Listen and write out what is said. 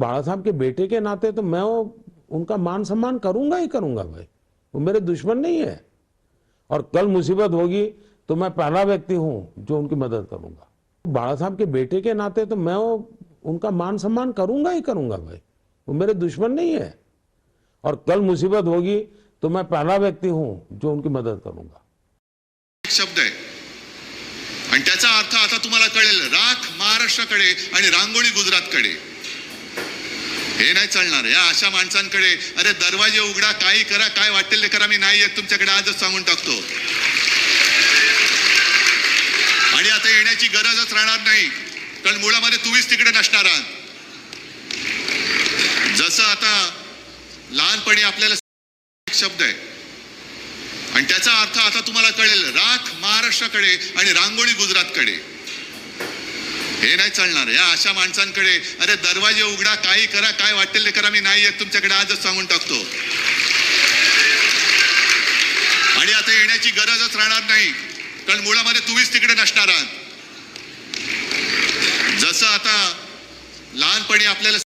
बाला साहब के बेटे के नाते तो मैं वो उनका मान सम्मान करूँगा ही करूँगा भाई। वो मेरे दुश्मन नहीं है। और कल मुसीबत होगी तो मैं पहला व्यक्ति हूँ जो उनकी मदद करूँगा। बाला साहब के बेटे के नाते तो मैं वो उनका मान सम्मान करूँगा ही करूँगा भाई। वो मेरे दुश्मन नहीं है। और कल मुसीबत होगी तो मैं पहला व्यक्ति हूँ जो उनकी मदद करूँगा। शब्द है। अर्थ आता तुम्हाला कळेल, राख महाराष्ट्राकडे आणि रांगोळी गुजरातकडे. हे नाही चालणार. या अशा माणसांकडे अरे दरवाजे उघडा काही करा काय वाटेल ते करा मी नाही येत तुमच्याकडे आजच सांगून टाकतो. आणि आता येण्याची गरजच राहणार नाही. कारण मुळामध्ये तुम्हीच तिकडे नसणार आहात. जसं आता लहानपणी आपल्याला एक शब्द आहे. आणि त्याचा अर्थ आता तुम्हाला कळेल राख महाराष्ट्राकडे आणि रांगोळी गुजरातकडे. हे नाही चालणार. या अशा माणसांकडे अरे दरवाजे उघडा काही करा काय वाटेल ते करा मी नाही येत तुमच्याकडे आजच सांगून टाकतो. आणि आता येण्याची गरजच राहणार नाही. कारण मुळामध्ये तुम्हीच तिकडे नसणार आहात. जसं आता लहानपणी आपल्याला